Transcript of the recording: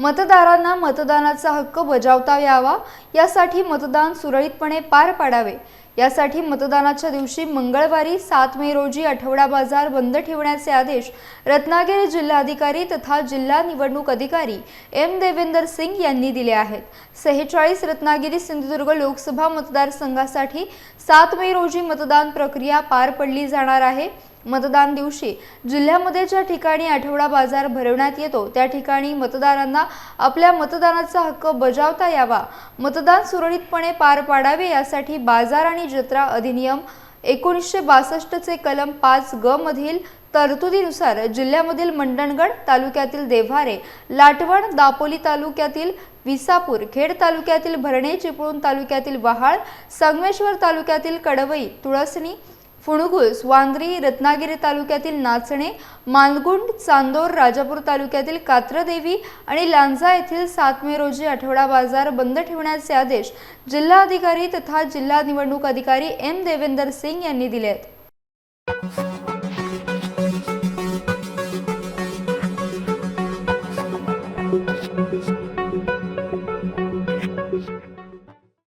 मतदारांना मतदानाचा हक्क बजावता यावा यासाठी मतदान सुरळीतपणे पार पाडावे. यासाठी मतदानाच्या दिवशी मंगळवारी सात मे रोजी आठवडा बाजार बंद ठेवण्याचे आदेश रत्नागिरी जिल्हाधिकारी तथा जिल्हा निवडणूक अधिकारी एम देवेंदर सिंग यांनी दिले आहेत. सेहेचाळीस रत्नागिरी सिंधुदुर्ग लोकसभा मतदारसंघासाठी सात मे रोजी मतदान प्रक्रिया पार पडली जाणार आहे. मतदान दिवशी जिल्ह्यामध्ये ज्या ठिकाणी आठवडा बाजार भरवण्यात येतो त्या ठिकाणी मतदारांना आपल्या मतदानाचा हक्क बजावता यावा मतदान सुरळीतपणे पार पाडावे यासाठी बाजार आणि जत्रा अधिनियम एकोणीसशे बासष्टचे कलम पाच ग मधील तरतुदीनुसार जिल्ह्यामधील मंडणगड तालुक्यातील देव्हारे लाटवण दापोली तालुक्यातील विसापूर खेड तालुक्यातील भरणे चिपळूण तालुक्यातील वहाळ संगमेश्वर तालुक्यातील कडवई तुळसणी फुणुगुस वांद्री रत्नागिरी तालुक्यातील नाचणे मानगुंड चांदोर राजापूर तालुक्यातील कात्रदेवी आणि लांजा येथील सात मे रोजी आठवडा बाजार बंद ठेवण्याचे आदेश जिल्हाधिकारी तथा जिल्हा निवडणूक अधिकारी एम देवेंदर सिंग यांनी दिले आहेत